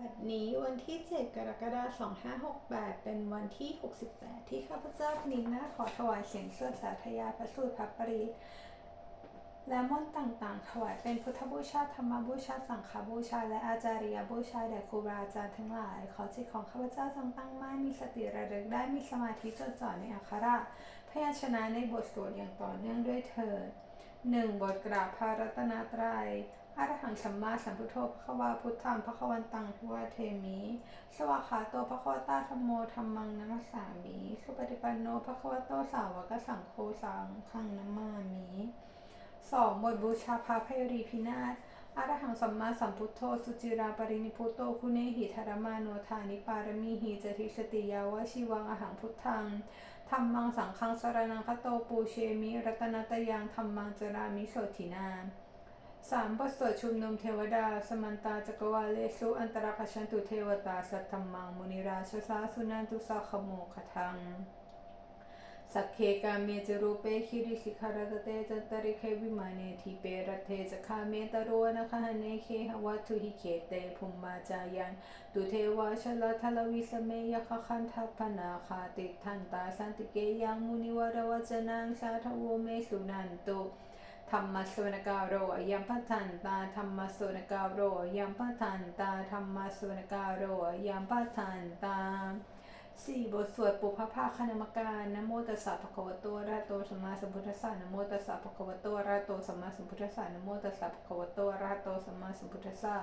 บัดนี้วันที่ 7 กรกฎาคม 2568 เป็นวันที่ 68 ที่ข้าพเจ้าพนินาขอถวายเสียงสวดสาธยายพระสูตรพระปริและมนต์ต่างๆ ถวายเป็นพุทธบูชาธรรมบูชา สังฆบูชา และอาจาริยบูชาแด่ครูบาอาจารย์ทั้งหลาย ขอจิตของข้าพเจ้าจงตั้งมั่นมีสติระลึกได้มีสมาธิจดจ่อในอักขระพยัญชนะในบทสวดอย่างต่อเนื่องด้วยเถิดหนึ่งบทกราบพระรัตนตรัย อรหังสัมมาสัมพุทโธพระควาพุทธังพระควันตังทุวเทมิ สวากขาโตพระควตาธรมโมธรรมังนัมสสามิ สุปฏิปันโนพระควโตสาวกสังโฆสังฆังนัมมามิสองบทบูชาพระเพรีพินาศอรหังสัมมาสัมพุทโธ สุจิราปรินิพุโต คุเนหิธารมาโนธานิปารมีหิจติสติยาวชิวังอหังพุทธังธรรมังสังฆังสรนังคโตปูเชมิ รัตนตยังธรรมังจรามิโสทินา สามบทสวดชุมนุมเทวดา สมันตาจักรวาเลสุอันตรคชันตุเทวตา สัทธรรมัง มุนิราชสาสุนันตุสาขโมคทังสักเคกาเมจรูเปคิริสิขารตเตจันตริเควิมาเนทิเปรเทจคาเมตโรนะคะเนเคหวัตุหิเคเตภุมมาจายันตุเทวาชลทลวิสเมยคคันทัพนาคาติทันตาสันติเกยังมุนิวรวจนังสาทโวเมสุนันตุ ธรรมสวนกาโรยัมพัทันตาธรรมสวนกาโรยัมพัทันตาธรรมสวนกาโรยัมพัทันตาสี่บทสวดปุพพาคณมการนโมตัสสะภะคะวะโตอะระหะโตสัมมาสัมพุทธัสสะนโมตัสสะภะคะวะโตอะระหะโตสัมมาสัมพุทธัสสะนโมตัสสะภะคะวะโตอะระหะโตสัมมาสัมพุทธัสสะ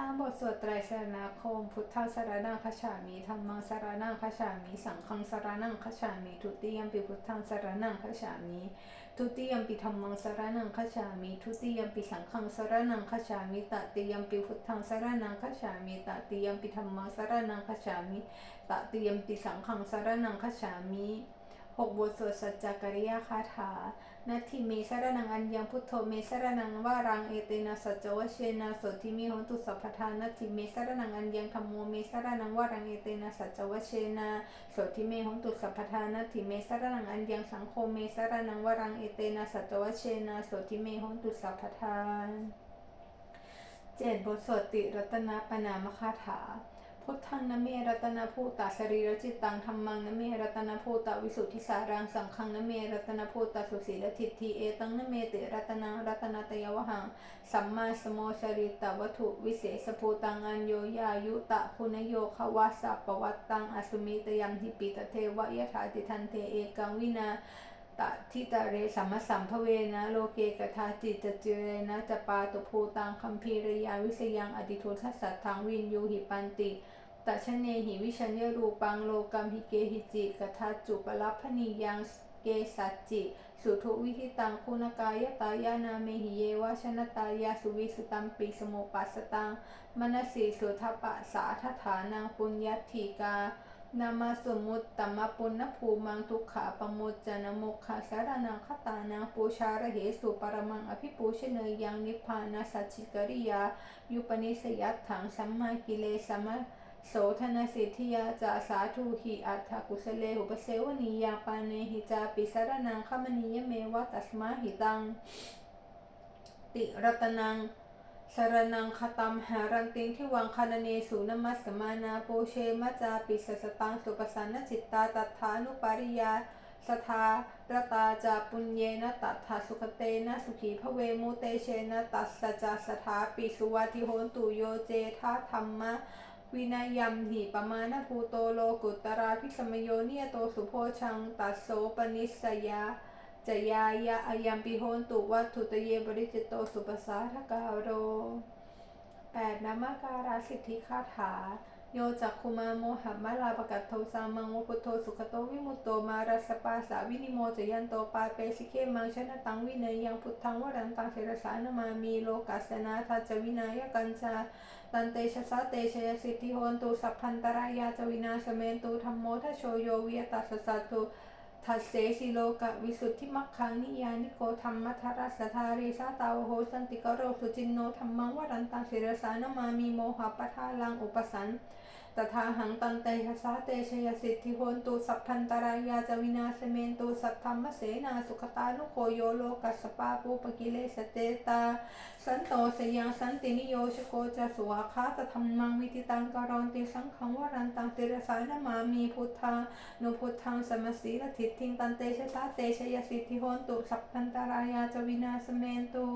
ห้าบทสวดไตรสรณคม พุทธสารนังคฉามิธรรมังสารนังคฉามิ สังฆังสารนังคฉามิ ทุติยมปิพุทธังสารนังคฉามิ ทุติยมปิธรรมังสารนังขจามิทุติยมปิสังฆังสารนังขจามิตติยมปิพุทธังสารนังขจามิตติยมปิธรรมังสารนังขจามิตติยมปิสังฆังสารนังขจามิหกบทสวดสัจจกริยาคาถา นาทิเมสรนังอัญญังพุทโธเมสรนังวารังเอเตนะสัจวเชนะสทิมิหนตุสัพพทานาทิเมสรนังอัญญังธรรมโมเมสรนังวารังเอเตนะสัจวเชนะสทิเมหนตุสัพพทานาทิเมสรนังอัญญังสังโฆเมสรนังวารังเอเตนะสัจวเชนะสทิเมหนตุสัพพทาเจ็ดบทสวดติรัตนปนามคาถา พุทธังนเมรัตนภูตาสรีรจิตตังธรรมังนเมรัตนภูตาวิสุทธิสารังสังฆังนเมรัตนภูตาสุสีลทิฏฐิเอตังนเมติรัตนังรัตนตยวหังสัมมาสโมชริตวัตถุวิเศษภูตังอัญโยยายุตะคุณโยขวาสัปวัตตังอสุมิตยังหิปิตเทวะยถาติทันเทเอกังวินา ตะทิตะเรสัมมสัมภเวนะ โลเกกทาจิตจเจเรนะจปาตุภูตังคัมภีรยาวิสยังอติทุทัสสัทธังวินยูหิปันติตชเนหิวิชัญญรูปังโลกัมหิเกหิจิกทาจุปลัพพนียังเกสัจจิ สุทุวิธิตังคุณกายตายานาเมหิเยวชนตายาสุวิสตัมปิสโมปัสตังมนสีสุทปะสาทฐานังปุญญัตถิกา นามาสมุตตมปุณณภูมังทุกขาปมุจจนะโมกขาสารนังคตานังปูชาระเหสุปรมังอภิปูชเนยยังนิพพานาสัจจิกริยา ยุปนิสยัตถังสัมมากิเลสมะโสธนสิทธิยาจาสาธุหิอัตถกุสเลหุปเสวนียาปาเนหิจาปิสารนังขมณียเมวะตัสมาหิตัง ติรัตนัง สรนังคตัมหารันติงที่วังคานเนสูนมัสมานาโปเชมัจาปิสสตังสุปสันนจิตตาตัทธานุปาริยาสทาระตาจาปุญเยนะตัทธาสุขเตนะสุขีพระเวมุเตเชนะตัสสจาสถาปิสุวัติโหนตุโยเจทาธรรมะวินัยยัมหิปมาณภูโตโลกุตตราพิสมโยเนียโตสุโพชังตัสโสปนิสยา จยายะอายัมปิโหนตุวัตถุตเยบริจิตโตสุปสาทกาโรแปดนามการาสิทธิคาถา โยจักคุมาโมหัมมาลาปกัตโทสามังโมพุทโธสุขโตวิมุตโตมารัสปาสาวินิโมจยันโตปาเปสิเคมังชนะตังวิเนยยังพุทธังวรันตังเทระสานมามีโลกัสสนาทัจวินายกัญชาตันเตชะสะเตชยสิทธิโหนตุสัพพันตรายาจวินาสเมนตุธรรมโมทะโชโยวิยตัสสะตุ ทัสเสสิโลกะวิสุทธิมัคคังนิยานิโกธรรมทรัสสทาริสาตาวโหสันติกโรสุจินโนธรรมังวรันตังศิรสานมามีโมหะปะทาลังอุปสัน ตถาหังตันเตชะสาเตชยสิทธิโหนตุสัพพันตรายาจวินาสเมนตุสัทธรรมเสนาสุขตานุโคโยโลกัสปาปูปกิเลสเตตาสันโตสยังสันตินิโยชโกจะสวาคาตธรรมังวิติตังการอนติสังขังวรันตังติรสานามามีพุทธานุพุทธังสมสีลทิทิตันเตชะสาเตชยสิทธิโหนตุสัพพันตรายาจวินาสเมนตุ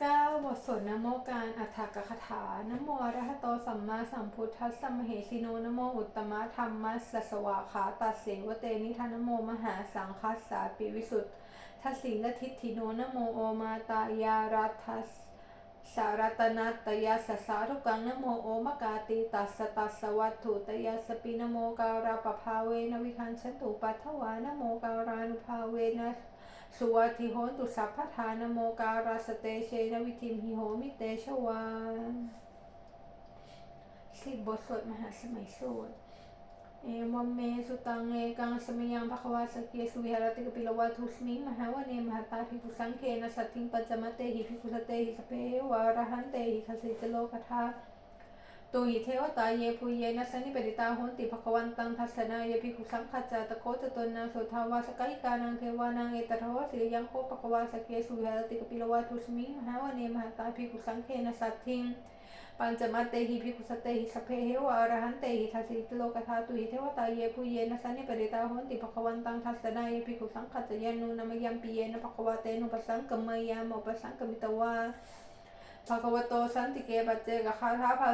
9 บทสวดนโมการอัฏฐกคถานโมอระหโตสัมมาสัมพุทธัสสมเหสิโนนโมอุตตมะธรรมัสสะสวาขาตัสเสวเตนิทานโมมหาสังคัสสาปิวิสุทธัสสีลทิฏฐิโนนโมโอมาตายารัทัสสารตนัตตยาสสารุกังนโมโอมกาติตัสตัสวัตถุตยาสปินโมการาปภาเวนวิคันชันตุปัทวานโมการานุภาเวนะ สุวัติโหนตุสัพพทานโมการาสเตเชนวิธิมหิโหมิเตชวาสิบบทสวดมหาสมัยสูตรเอวัมเมสุตังเอกังสมยังภควาสเกสุวิหารติกปิลวัตุสมิงมหาวเนมหาตาภิกุสังเคนะสัตถิงปัจจมเตหิภิกุสเตหิสเปวารหันเตหิคสิจโลกธา ตุหิเทวตาเยปุเยนะสันนิปติตาโหนติภควันตังทัสนาเยภิกขุสังฆัจจตโคจตนนางโสทาวาสกายกานังเทวานังเอตทวาสิริยังโคภควาสเกสุวิหาติกปิลวาทุสมิงมหาวเนมหาตาภิกขุสังเคนะสัตถิงปัญจมัตเตหิภิกขุสเตหิสเพเหวะอรหันเตหิทัสสิตโลกธาตุหิเทวตาเยปุเยนะสันนิปติตาโหนติภควันตังทัสนาเยภิกขุสังฆัจจยานุนามยัมปิเยนะภควาเตนุปสังกมมยามอุปสังกมิตวา ภะคะวะโตสันติเกปัจเจกะคาถาภา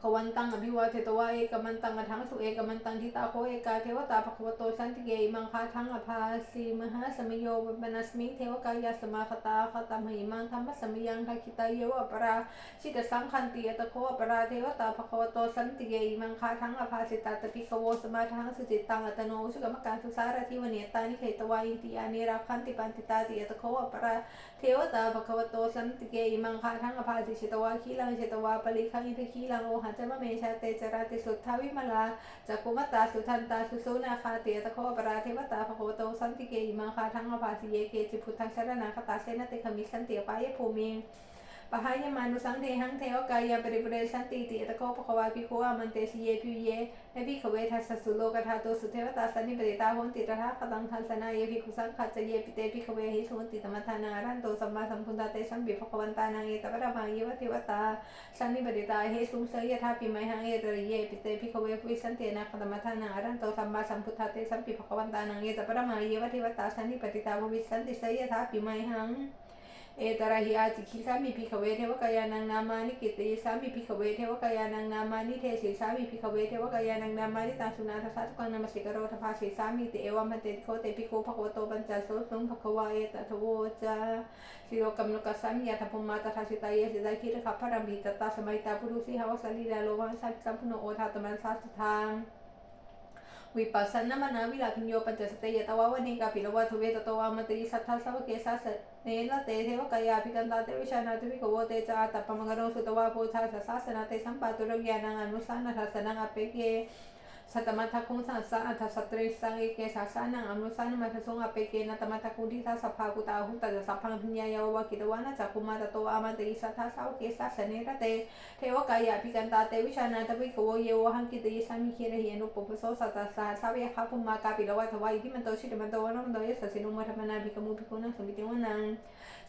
สยามาติยตะโคตาเทวตาเสยทาปินาวภะวาปุริโสสัมมิจิตังวาพาหังภาษาเรยภาษาทิตังวาทเสสุว่าเทวตาภควันตังอภิวาเทตวะเอกมันตังอทังสุเอกมันตังทิตาโคเอกาเทวตาภควโตสันติเกมังคาทังอภาสีมหาสมโยปนัสมิเทวกายาสมาคตาคตามหิมังธรรมสมยังทัคิตาเยวอปราชิตสังคันติยตโคอปราเทวตาภควโตสันติเกมังคาทังอภาสิตาตปิกโวสมาทังสุจิตตังอัตโนสุกรรมการสุสารทิวเนตานิเขตวาอินติยานิราคันติปันติตาติยตโคอปราเทวตาภควโตสันติเกมังคาทังอภาสิชิตวาคีลังชิตวาปริคังอิทคีลังโอหัจมะเมชาเตจราติสุทธาวิมลาจักุมตตาสุทันตาสุสุนาคาเตตะโคปราเทวตาภควโตสันติเกอิมังคาทังอภาสิเยเกจิพุทธังชรณาคตาเสนติขมิสันติปายภูมิ ปหายมานุสังเทหังเทวกายาปริปเรสันติติตะโกปะควาภิกขุอามันเตสิเยพิเยในภิกขเวทัสสสุโลกธาโตสุเทวตาสันนิปติตาโหนติตถาคตังทันสนาเยภิกขุสังขัจเยปิเตภิกขเวหิสุนติตมัทานารันโตสัมมาสัมพุทธาเตสัมปิภควันตานังเอตปะระมังเยวเทวตาสันนิปติตาเฮสุงเสยทาปิไมหังเอตริเยปิเตภิกขเวภวิสันเตนะคตมัทานารันโตสัมมาสัมพุทธาเตสัมปิภควันตานังเอตปะรมังเยวเทวตาสันนิปติตาวิสันติเสยทาปิไมหัง เอตระหิอาจิคิสามิพิขเวเทวกายานังนามานิกิตติสามิพิขเวเทวกายานังนามานิเทศิสามิพิขเวเทวกายานังนามานิตังสุนาทสัตตุกังนามสิกโรทภาสิสามิติเอวะมันเตติโคเตปิโกภควโตปัญจโสสุงภควาเอตทโวจาสิโรกัมโลกัสสามิยาทพมมาตถาสิตายเยสิไดคิรขับพระรัมบิตตาสมัยตาปุรุสิหาวสลีลาโลวังสัพสัมพุโนโอทาตมันสัสทางวิปัสสนามนาวิลาพิญโยปัญจสเตยตวาวนิกาปิลวัตเวตตวามตรีสัทธาสวเกสัส เนลเตเทวกายาภิกันตาเต วิชานาตุวิโกโวเตจาตัปปมกโรสุตวาโพธาสสาสนาเตสัมปาตุงสังสัตมัทคุงสัสสะอัทสัตริสังเอเกสาสานังอนุสานะมัทสุงอเปเกนะตมัทคุงทิทาสัพพากุตาหุตตะสัพพังพิญญายาวะกิตวานะจักคุมาตโตอามันตรีสัทธาสาวเกสัสเนระเตเทวกายาภิกันตาเตวิชานาตวิโกเยวหังกิตยิสามิเคระเหียนุปปโสสัตสาสาวิยคาภุมากาปิลวัตวายที่มันโตชิตมันโตวันมันโตยสัสินุมัทมนาภิกมุภิกุนังสมิติวนัง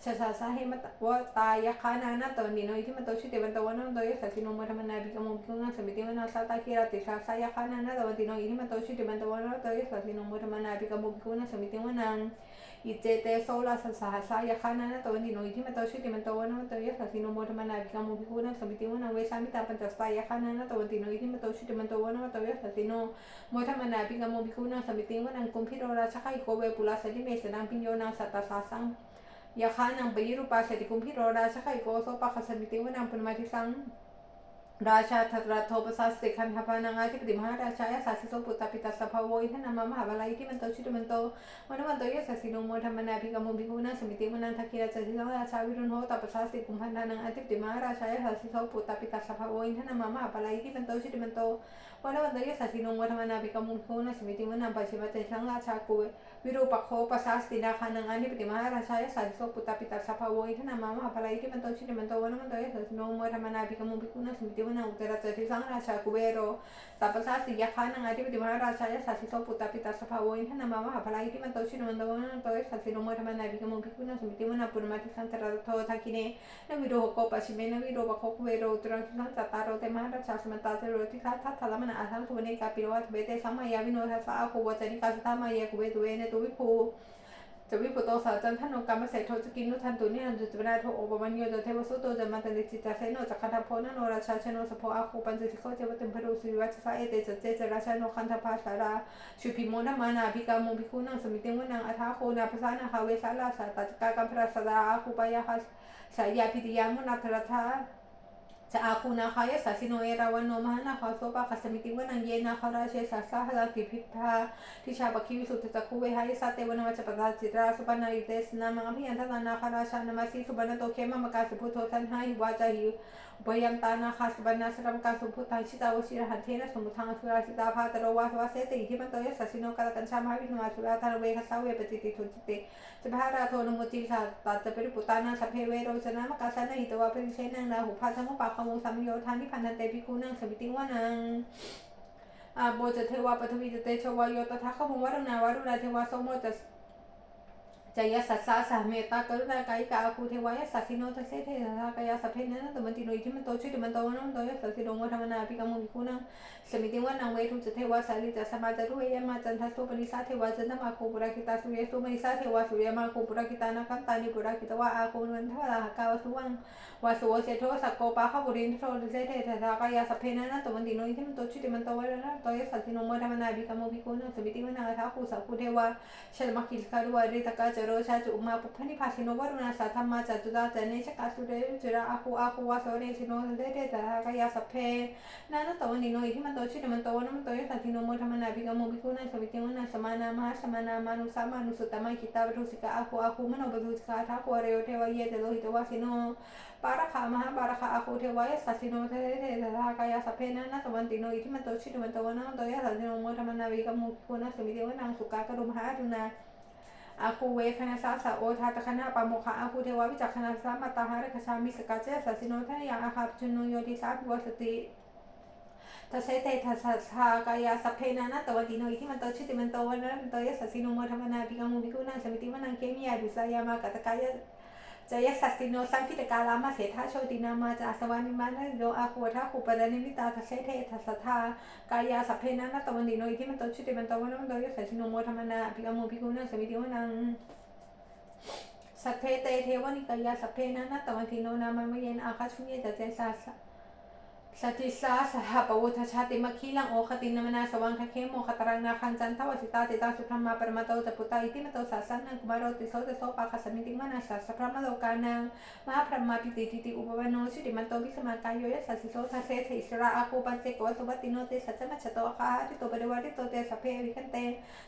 ชาสาสาเหมตวตายคานานาตนิโนที่มันโตชิตมันโตวันมันโตยสัสินุมัทมนาภิกมุภิกุนังสมิติวนังสัตตาคิรติชาสายคานานาตวันดิโนที่มันโตชิตมันโตวันมันโตยสัสสาสสาคานานาตวันดิโนที่มันโตชิตมันโตวันมันโตยสัสินุมัทมนาภิกมุภิกุนังสมิติวนังเวสามิตาปัญจสายคานานาตวันดิโนที่มันโตชิตมันโตวันมันโตยสัสินุโมทมนาปิกามโมภิกขุนังสมิติวนังกุมพิโรราชไคโกเวปุลาสติเมสนังปิญโยนังสัตตาสาสังยาคานังปยิรุปาสติกุมพิโราชาทิสังราชาทัตระโทปสัสติคันธปานังอาธิปติมหาราชายาสาสิโสปุตตปิตัสภาโวอิทนามามหาบาลายที่มันโตชิตมันโตวันวันโตยสัสสิโนโมธรรมนาภิกรรมุภิกุนาสมิติมนันทกิราชสิสังราชาวิรุณโหตปสัสติกุมพันธานังอาธิปติมหาราชายาสาสิโสปุตตปิตัสภาโวอิทนามามหาบาลายที่มันโตชิตมันโตวันวันโตยสัสสิโนโมธรรมนาภิกรรมุภิกุนาสมิติมนันปัจฉิมเตสังราชากุเว วิรูปโคปสัสตินาคานังอาธิปติมหาราชายาสาสิโสปุตตปิตัสสภาโวอินทนามามหาบาลายที่มันโตชิตมันโตัววิปภูจติสังราชาราชากุเบโรตัปปะสาสิยาคานังอาทิปติมหาราชายาสัสสิโสปุตตปิตัสสภาโวอินทนามามหาพลายที่มันโตสาบิกมุภิกุณสมิติมนาปุรมาทิสันตระโททักิเนนวิโรโกปัชิเมนวิโรปะโคกุเวโรตรังทิสันจัตตารโรเตมหาราชาสมตาเตโรทิคาทัตถลมนาอาทังทุเวเนกาปิโรวัตเบเตสัมมายาวิโนทัสสะอาคูวจนิกาสตามายากุเวตุเวเนตุวิภูจะวิปุโตสาจันทนุกรรมเสโทจกินุทันตุนิหันจุจเวนาโทโอปมัญโยจเทวสุโตจะมาตันติจิตาเสโนจักขันธโพนโนราชาชโนสโพอาคูปัญจสิโคเจวติมพรุสุวัชสะเอเตจเจจราชาโนคันธภาสาราชุพิโมนามานาภิกาโมภิกุนังสมิติวนังอัฐาโคนาภาษานาคาเวสาลาสาตัจกากัมพระสดาอาคูปายาคัสสายาพิติยามุนาธรทาจะอาคูนาคายสัสิโนเอราวันโนมหานาคาโซปาคัสมิติวนังเยนาคาราเชสัสสาหลากิพิทาทิชาปคิวิสุทธา ยสัตเตวนาวัจปตาจิตราสุปนาอิเตสนามังอภิยันทนานาคาราชานามาสีสุบรรณโตเคมมกาสุพุทโธทันหาหิวาจาหิวอุปยัมตานาคาสุบรรณสรัมกาสุพุทังชิตาวชิรหันเทนะสมุทังสุราสิตาภาตโรวาสวาเสติที่มันโตยสัสิโนกาลกัญชามหาวินวาสุราธารเวคสาเวปติติทุจิติจะพาราโทนมุติสาตัจะเป็นปุตานาสัพเพเวโรจนามกาสนาหิตวาเป็นเชนังนาหุภาสมุปาคมุสัมโยธานิพันธ์เตปิคูนังสมิติวานังอาโบจะเทวาปฐวีจะเตชวายโยตถาคมุวรุณาวารุณาเทวาสมโมจะ จยสัสสะสหเมตตากรุณากายกาคูเทวายสัสสิโนทัสเสเทสากายสัพเพเนนะตมันติโนอิทิมันโตชิตมันโตวันมันโตยสัสสิโนวธรรมนาภิกรรมุภิกุนังสมิติวานังเวทุจเทวาสาลิจะสมาจารุเอยมาจันทัสโตปนิสาเทวาจันทมาโคปุราคิตาสุเยสุปนิสาเทวาสุเยมาโคปุราคิตานาคันตานิปุราคิตวะอาโคนันทวราหกาวสุวังวาสุวเสโทสักโกปาขบุรินโทเสเทสากายสัพเพเนนะตมันติโนอิทิมันโตชิตมันโตวันนั้นโตยสัสสิโนวธรรมนาภิกรรมุภิกุนังสมิติวานังท้าคูสักคูเทวาชลมักขิลคารุวาริตกาจโรชาจุมา puphani phasino varuna sathama chatuda chane chakasure jira aku aku wa sore sino de de da ka ya saphe na na to ni no ihi man to chi man to na man to ya sathino mo thamana bi ka mo bi ko na sabi tiang na samana ma samana manu sama nu sutama kita berusika aku aku mano berusika tha ko re te wa ye te lo hito wa sino para kha maha para kha aku te wa ya sathino te de da ka ya saphe na na to man tino ihi man to chi man to na to ya sathino mo thamana bi ka mo ko na sabi tiang na suka ka rum ha na อาคูเว อาคูเวคณะสาสโอทาตคณะปะโมคะอาคูเทวาวิจักคณะสามาตาหารคชามิสกาเจสัสิโนทนยาอาคาจุนโนโยติสาภิวสติทัสเตทัสสากายาสัพเพนานาตวติโนอิทิมันโตชิติมันโตวันนันโตยสัสิโนโมธรรมนาภิกามุภิกุนาสมิติวนังเคมียาดุสายามากตกายะ จยสัสติโนสัมพิตกาลามาเสธาโชตินามาจาสวานิมานะโยอาคูทาคูปดานิมิตาทัศเซเททัสทากายาสัพเพนันาตวันติโนอิทิมันโตชุติมันโตวันนั้นโตยสัสิโนโมธรรมนาภิกามุภิกุนาสมิติวนังสัพเพเตเทวนิกายาสัพเพนะนะตวันทิโนนามามเยนอาคาชุเยจะเจสา สติสาสหปวุทชาติมคีลังโอคตินมนาสวังคเคโมคตรังนาคันจันทวสิตาติตาสุพรมาปรมาโตจะปุตาอิติมโตสาสันนังกุมารติโสติโสปาคสมิติมานาสัสพระมโลกานังมหาพรมาปิติติติอุปวโนชิติมันโตวิสมากายโยยสัสสิโสทัสเสถิสระอาคูปันเจโกสุวัติโนเตสัจมัชโตอาคาติโตปริวาริโตเตสัพเพวิกันเต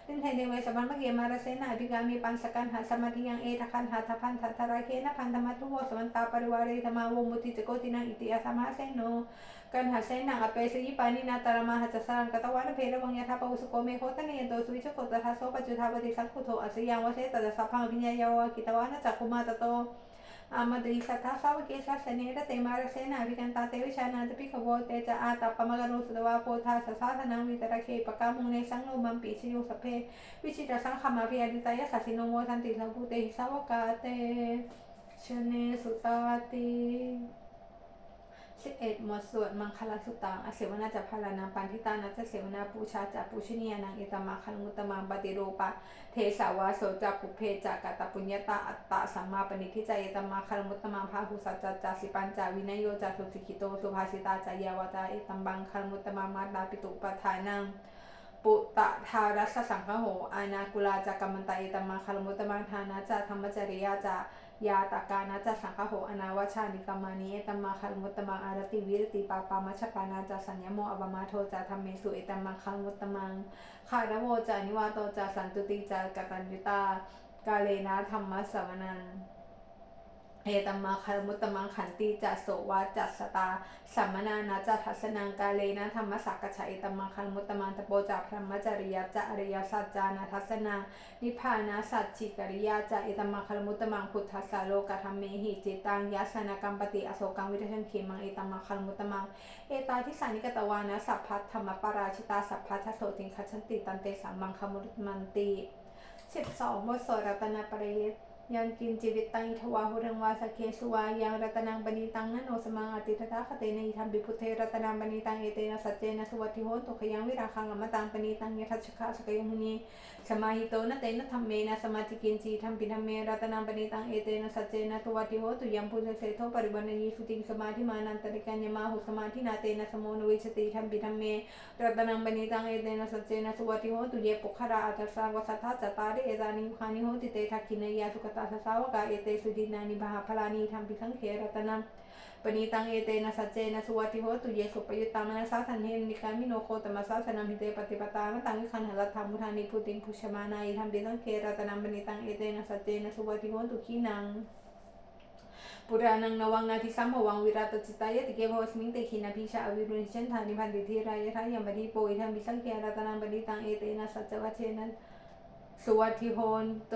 ตินเทเนเวสมันมะเกมาราเสนาอภิกามีปันสกันหาสมาธิยังเอทคันหาทพันทัตระเคนะพันธมัตุโวสมันตาปริวาริธรรมาวมุติจโกตินังอิติอาสมาเสโน kan hasen nang apesa yi pani na tarama hatasarang katawan phela wang yatha pausu ko me hota ni ento suicho ko tatha so pachutha pati sakhu tho asya wase tada sapha vinya yawa kitawana chakuma tato amadi satha sav ke sa senera te mara sena avikanta te vishana tapi khavo te cha ata pamagaro sudava potha sa sadhana vitara ke pakamune sangno mam pichiyo saphe vichita sanghama vyaditaya sasino mo santi sambute hisavakate chane sutati 11 หมดส่วนมังคลสุตังอเสวนาจัพพารานาปันทิตานัจเสวนาปูชาจัปูชนียนางเอตมาคันุตมังปฏิโรปะเทสาวาโสจัปุเพจากตปุญญาตาอัตตาสัมมาปณิทิจายตมาคันุตมังพาหุสัจจจสิปัญจวินโยจัสุสิกิโตสุภาสิตาจายาวตาเอตมังคันุตมังมาตตาปิตุปทานังปุตตะทารัสสังฆโหอานากุลาจากกัมมันตาเอตมาคันุตมังทานาจาธรรมจริยาจา ยาตากานาจะสังคโหอนาวชานิกามานิเอตมมาคัลมุตตมังอารติวิรติปาปามัชกานาจะสัญญโมอบมาโทจะธรรมเมสุเอตมังคัลมุตตมังคานโวจะนิวาโตจะสันตุติจะกตัญญุตากาเลนะธรรมะสวนัน เอตัมมาคารมุตตมังขันติจะโสวาจัสตาสัมมนานาจะทัสนังกาเลนะธรรมสักกะชะเอตัมมาคารมุตตมังตโปจะพรหมจริยจะอริยสัจจานาทัสนานิพพานาสัจฉิกริยาจะเอตัมมาคารมุตตมังพุทธัสสะโลกธรรมเมหิจิตังยัสสนกัมปติอโศกังวิทชันเขมังเอตัมมาคารมุตตมังเอตาทิสานิกตวานะสัพพัทธรรมปาราชิตาสัพพัทธโสติงคัจฉันติตันเตสัมมังคมุตมันติสิบสองบทสวดรัตนปริยต ยังกินจิวิตตังอิทวาหุรังวาสเคสวายังรัตนังบณีตังนันโนสมังอติทธาคเตนะอิทัมบิพุเทรัตนังบณีตังเอเตนะสัจเจนะสุวัติโหตุขยังวิราคังอมตังบณีตังยทัชคะสกยังหุนีสมาหิโตนะเตนะธรรมเมนะสมาธิกินจีธรรมปิธรรมเมรัตนังบณีตังเอเตนะสัจเจนะสุวัติโหตุยังพุทธเสโทปริวันยีสุติงสมาธิมานันตริกัญญมาหุสมาธินาเตนะสโนวิชติธรรมปิธรรมเมรัตนังบณีตังเอเตนะสัจเจนะสุวัติโหตุเยปุคราอัตสาวสัทธาจตาริเอตานิมุขานิโหติเตทักขินยาสุกตาสสาวกาเอเตสุดินานิบาพลานีธรรมปิสังเขรัตนังปณีตังเอเตนะสัจเจนะสุวัติโหตุเยสุปยุตตามนะสาสันเฮนิกามิโนโคตมะสาสนามิเตปฏิปตามะตังวิคันหลัตถามุทานิพุติงพุชมานาอิธรรมปิสังเขรัตนังบณีตังเอเตนะสัจเจนะสุวัติโหตุขีนังปุรานังนวังนาทิสัมภวังวิรัตจิตายติเกภวสมิงเตขินาพิชาอวิรุณิชันธานิพันติธีรายะทายัมบดีโปอิทัมบิสังเกรัตนังบดีตังเอเตนะสัจวัชเชนันสุวัติโหนโต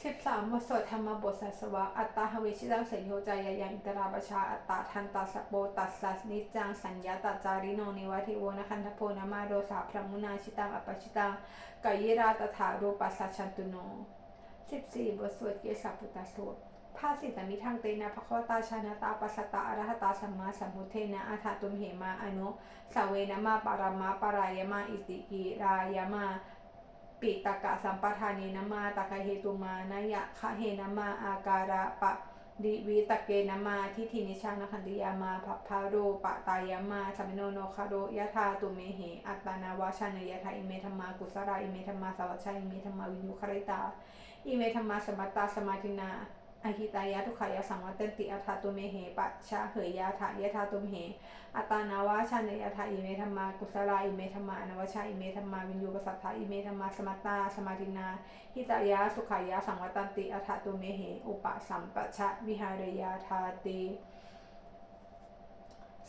สิบสามวสวดธรรมบทสัสวะ อัตตาหเวชิตังสัญโยจายายังอิตราปชา อัตตาทันตาสปโปตัสสัสนิจังสัญญาตจาริโนนิวัติโวนะคันทโพนามาโรสาพระมุนาชิตังอปชิตังกายราตถารูปัสสัชชันตุโนสิบสี่บทสวดเยสัพพุตตสูตรภาสิตมิทังเตนะภควตาชานาตาปัสตาอรหตาสัมมาสัมพุทเทนะอาถาตุมเหมาอนุสเวนะมาปารามาปารายมาอิติกิรายมา ปิตกะสัมปทานีนะมาตะกะเหตุมานายะคะเหนามาอาการะปะดิวิตะเกนามาทิทินิชานคันติยามาภัพพาโรปะตายามาสัมมิโนโนคาโรยะธาตุเมเหอัตตานาวาชานยะธาอิเมธรรมากุสราอิเมธรรมาสวัชชาอิเมธรรมาวิญญูคาริตาอิเมธรรมาสมัตตาสมาธินา อหิตายะทุกขายะสังวัตติอัฏฐตุเมเหปัชชะเหยยะถายะธาตุมเหอัตานาวาชาเนยะถาอิเมธรรมากุสลาอิเมธรรมานวชาอิเมธรรมาวิญญูปสัทธาอิเมธรรมาสมัตตาสมาธินาหิตายะสุขายะสังวัตติอัฏฐตุเมเหอุปสัมปชะวิหารยาธาติ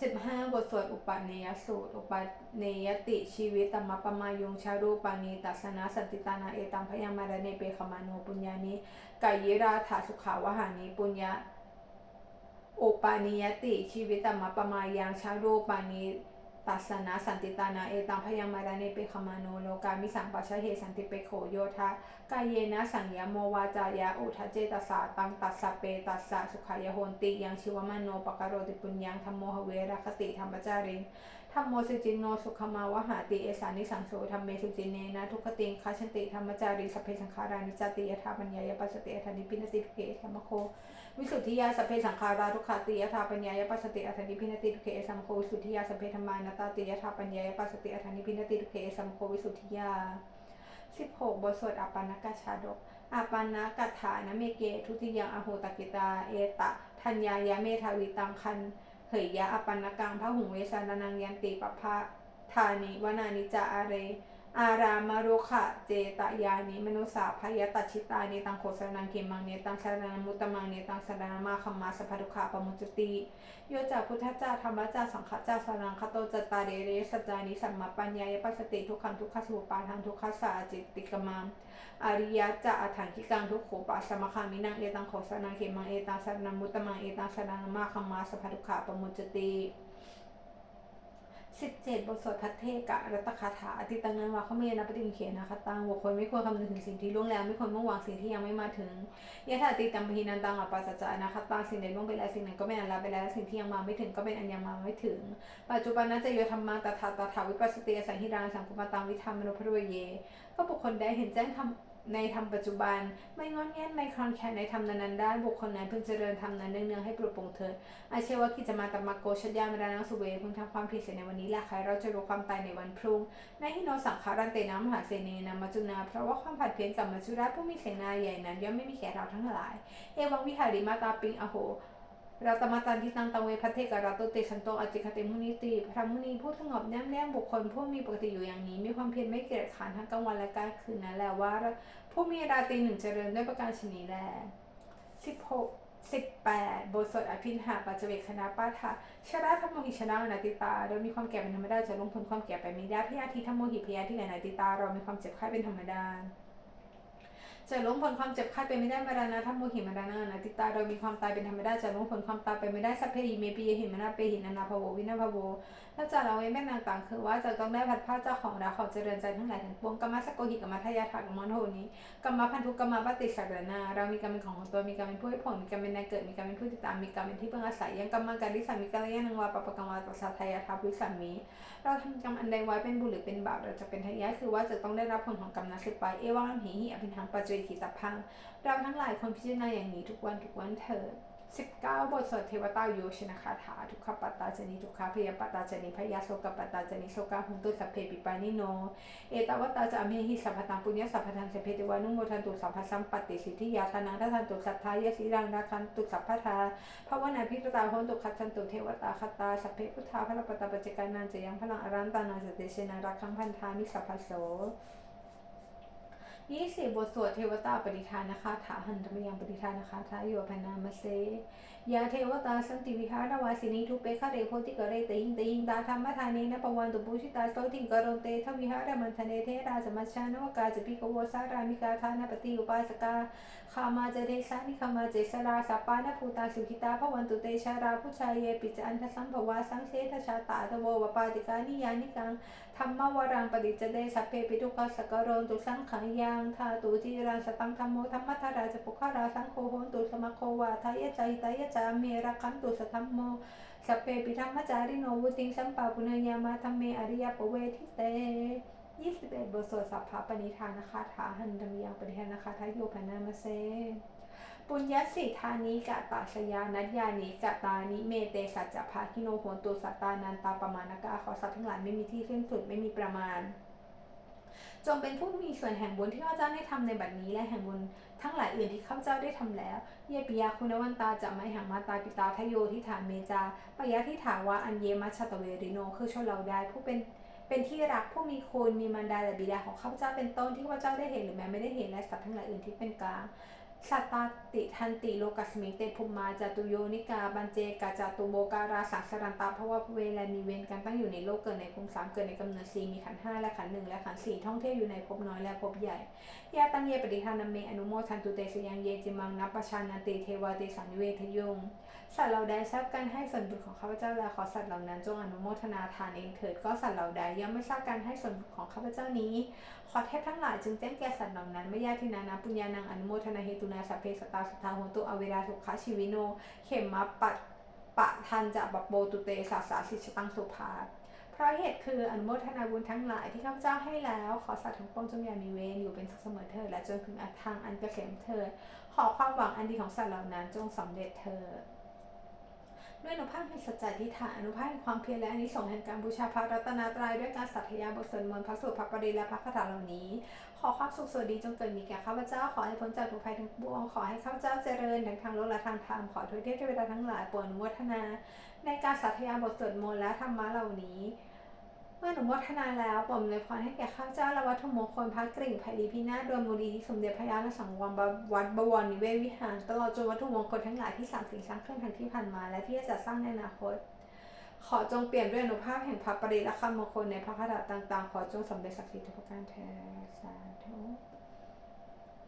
สิบห้าบทสวดอุปเนยสูตร อุปเนยติชีวิตตมะปมายุงชารูปานีตัสนาสันติตานาเอตัมพยามารเนเปขมาโนปุญญานิ กายยิราถาสุขาวหานิปุญญะอุปานิยติชีวิตมะปมายังชาโรปานิตัสนาสันติตานาเอตังพยังมาราเนเปขมาโนโลกามิสังปัชชเหสันติเปโขโยธา กายเยนะสังยโมวาจายะอุทะเจตสาตังตัสสะเปตัสสะสุขายโหนติยังชิวมโนปกโรติปุญญังธรรมโมหเวรคติธรรมจาริงธรรมโมสุจินโนสุขมาวหาติเอสานิสังโสธรรมเมสุจินเนนะทุกขติงคาชันติธรรมจารีสัพเพสังขารานิจติยถาปัญญายปัสสติอัฏฐนิพินติทุเกสัมโควิสุทธิยาสัพเพสังขาราทุกขติยถาปัญญายปัสสติอัฏฐนิพินติทุเกสัมโควิสุทธิยาสัพเพธรรมานตาติยถาปัญญายปัสสติอัฏฐนิพินติทุเกสัมมโควิสุทธิยา สิบหกบทสวดอปานกชาดกอาปานากัฏฐานเมเก ทุติยังอโหตกิตา เอตะ ทัญญายะเมทาวิตังคันเหยยะอปันนกังพระหุงเวสานังยันติปภะธานิวนานิจาอาเร อารามโรคะเจตยานิมนุสาพยตชิตาเนตังโคสรนังเกมังเนตังสรนังมุตมังเนตังสรนามาคัมมาสภทุขาปมุจจติโยจาพุทธเจ้าธรรมเจ้าสังฆเจ้าสรังคโตจตาเรเรสจานิสัมมาปัญญายปัสสติทุกขังทุกขสุปาทังทุกขสาจิตติกมังอริยะจะอัฏฐานกิกังทุกขปัสสมคามินังเอตังโขสนังเขมังเอตังสรนังมุตมังเอตังสรนังมาคัมมาสภทุขาปมุจจติ สิบเจ็ดบทสวดพัทเทกะรัตคาถาอติตังนันวาเขาเมนะปฏิเขนะคะตังบุคคลไม่ควรคำนึงถึงสิ่งที่ล่วงแล้วไม่ควรมุ่งหวังสิ่งที่ยังไม่มาถึงยะถาติตังปหินันตังอปัสสจะนาคตังสิ่งใดล่วงไปแล้วสิ่งนั้นก็เป็นอันละไปแล้วสิ่งที่ยังมาไม่ถึงก็เป็นอันยังมาไม่ถึง ปัจจุบันนั้นจะโยธรรมาตถาตถาวิปัสสติสังหิรังสังคุปตังวิธรรมโนพระเวเย ก็บุคคลได้เห็นแจ้งธรรม ในธรรมปัจจุบัน ไม่งอนแงนไม่คลอนแคลนในธรรมนั้นๆได้บุคคลนั้นพึงเจริญธรรมนั้นเนืองๆให้ปลุกปลงเถิดอาเชวะกิจมาตมะโกชยามรานังสุเวพึงทำความผิดเสียในวันนี้แหละใครเราจะรู้ความตายในวันพรุ่งในหิโนสังขารันเตนะมหาเสนีนามัจจุนา เพราะว่าความผัดเพี้ยนกับมัจจุราชผู้มีเสนาใหญ่นั้นย่อมไม่มีแก่เราทั้งหลาย เอวังวิหาริมาตาปิงอโห เราตมาตันทิตังตังเวพัทเทกราโตเตชันโตอจิคเตมุนิติพระมุนีผู้สงบแนมแนมบุคคลผู้มีปกติอยู่อย่างนี้ มีความเพียรไม่เกียจขานทั้งกลางวันและกลางคืนนั้นแหละว่า ผู้มีราตรีหนึ่งเจริญด้วยประการชนีแลสิบหกสิบแปดบทสวดอภินหาปัจเวกคณะป้าทะชราธรรมโมหิชนะอนาติตา เรามีความแก่เป็นธรรมดาจะลงพ้นความแก่ไปไม่ได้พิยาธิธรรมโมหิพยาธิไหนนาติตา เรามีความเจ็บไข้เป็นธรรมดา จะล้มพ้นความเจ็บไข้ไปไม่ได้มารณะธรรมโมหิมารณะนาติตาเรามีความตายเป็นธรรมดาจะล้มพ้นความตายไปไม่ได้สัพเพหิเมปิยหิมนาเปหินานาภโววินาภโวแล้วจะเราไว้แม่นางต่างคือว่าจะต้องได้พัดผ้าเจ้าของเราขอเจริญใจทั้งหลายทั้งปวงกรรมสกโกหิกรรมทายาทากรรมโทนี้กรรมพันธุกรรมปฏิสักรนาเรามีกรรมเป็นของตัวมีกรรมเป็นผู้ให้ผลมีกรรมเป็นนายเกิดมีกรรมเป็นผู้ติดตามมีกรรมเป็นที่พึ่งอาศัยยังกรรมการดิสัมมิกาลยานังวาปปะกังวาตัสสะทายาทาภิสัมมีเราทำกรรมอันใดไว้เป็นบุญหรือเป็นบาปเราจะเป็นทายาทคือว่าจะต้องได้รับผลของกรรมนั้นสืบไปเอวังหิหิอภิทังปัจเจกิตพัง เราทั้งหลายควรพิจารณาอย่างนี้ทุกวันทุกวันเถิด19 บทสวดเทวตาโยชนะคาถาทุกขปัตตาจนิทุกขพยาปัตตาจนิพยาโสกปัตตาจนิโสกาหุนตุสัพเพปิปานิโน เอตวัตตาจะอเมหิสัพพตังปุญญสัพพทังสพเพติวานุโมทันตุสัพพสัมปติสิทธิยาทานังทันตุสัทธายสิรังราคันตุสัพพทาภาวนาพิจตาโหนตุขัดสันตุเทวตาคตาสัพเพพุทธาพระปตตาปัจจการนันจะยังพลังอรันตานันสเตเชนารักขังพันธามิสัพพโส ยี่สิบบทสวดเทวตาปฏิทานนะคะถาหันธรรมยังปฏิทานนะคะทาโยพนนามเสยาเทวตาสันติวิหารวาสินีทุเปคะเรโพติกะเรเตหิงเตหิงตาธรรมทานีนะปวันตุปุชิตาโสติงกโรเตทวิหารมันทเนเทราสมัชชานวกาจปิกโวสารามิกาทานปฏิอุปาสกาคามาเจเดสานิคามาเจสราสัปปานภูตาสุขิตาพวันตุเตชาราผู้ชายเยปิจันทสัมภวาสังเสทชาตาทโววปาติกานิยานิกังธรรมวรังปฏิจเดสัพเพปิทุกขสกโรนตุสังขังยังทาตุจีรังสตังธรรมโมธรรมทาราจปุคาราสังโฆโหนตุสมโควาทายะใจตายะจาเมระคันตุสธรรมโมสัพเพปิธรรมจาริโนวุติงสัมปาปุญญามาธรรมเมอริยปเวทิเตยี่สิบเอ็ดบทสวดสัพพะปณิธานนะคะถาหันธรรมยังปณิธานนะคะทายโยพนามาเซ ปุญญสิทานิกะตาชยานัญญานิกะตานิเมเตสัจจภาคิโนโหนตุสัตตานันตาประมาณกาขอสัตว์ทั้งหลายไม่มีที่สิ้นสุดไม่มีประมาณ จงเป็นผู้มีส่วนแห่งบุญที่ข้าเจ้าได้ทำในบัดนี้และแห่งบุญทั้งหลายอื่นที่ข้าเจ้าได้ทำแล้ว เยปิยาคุณวันตาจะไม่หังมาตาปิตาทโยทิฐานเมจาปยะทิฐาวะอันเยมัชชตเวริโนคือชนเราได้ผู้เป็นเป็นที่รักผู้มีคุณมีมารดาและบิดาของข้าพเจ้าเป็นต้นที่ข้าพเจ้าได้เห็นหรือแม้ไม่ได้เห็นและสัตว์ทั้งหลายอื่นที่เป็นกลาง สัตตาติทันติโลกัสมิงเตภุมมาจตุโยนิกาบันเจกาจตุโบการาสังสารันตาเพราะว่าเวลามีเวรกันตั้งอยู่ในโลกเกิดในภูมิสามเกิดในกำเนิดสี่มีขันห้าและขันหนึ่งและขันสี่ท่องเที่ยวอยู่ในภพน้อยและภพใหญ่ยาตังเยปฏิทานาเมอนุโมทันตุเตสยังเยจิมังนับประชานันติเทวาติสันเวทยง สัตว์เหล่าใดทราบการให้ส่วนบุญของข้าพเจ้าและขอสัตว์เหล่านั้นจงอนุโมทนาทานเองเถิดก็สัตว์เหล่าใดย่อมไม่ทราบการให้ส่วนบุญของข้าพเจ้านี้ ขอเทพทั้งหลายจึงแจ้งแก่สัตว์เหล่านั้นไม่ยากที่นานาปุญญานังอนุโมทนาเหตุนาสัพเพสตาสุทธาโหตุอเวราทุกขชีวิโน เขมมะปัตปะทันจะบัปโบตุเตสาสาสิชตังสุภาเพราะเหตุคืออนุโมทนาบุญทั้งหลายที่ข้าพเจ้าให้แล้ว ขอสัตว์ทั้งปวงจงอย่ามีเวรอยู่เป็นสุขเสมอเถิดและจนถึงอันทางอันเกษมเถิดขอความหวังอันดีของสัตว์เหล่านั้นจงสำเร็จเถิด ด้วยอนุภาพแห่งสัจจะทิฏฐานอนุภาพแห่งความเพียรและอานิสงส์แห่งการบูชาพระรัตนตรัยด้วยการสัตยาบทสวดมนต์พระสูตรพระปริและพระคาถาเหล่านี้ ขอความสุขสวัสดีจงเกิดมีแก่ข้าพเจ้าขอให้พ้นจากทุกภัยทั้งปวงขอให้ข้าพเจ้าเจริญทั้งทางโลกและทางธรรมขอทุกเทพเทวดาทั้งหลายปวดนุโมทนา ในการสัตยาบทสวดมนต์และธรรมะเหล่านี้ มื่อหนุโมทนาแล้วโปรดอวยพรให้แก่ข้าเจ้าและวัตถุมงคลพระกริ่งภัยรีพินาศโดยมูลนิธิสมเด็จพระยาณสังวรวัดบวรนิเวศวิหาร ตลอดจนวัตถุมงคลทั้งหลายที่สร้างสิ่งสร้างเครื่องทั้งที่ผ่านมา และที่จะสร้างในอนาคต ขอจงเปลี่ยนด้วยอนุภาพแห่งพระปริและคำมงคลในพระคาถาต่าง ๆ ขอจงสำเร็จศักดิ์สิทธิ์ทุกประการเถิดสาธุ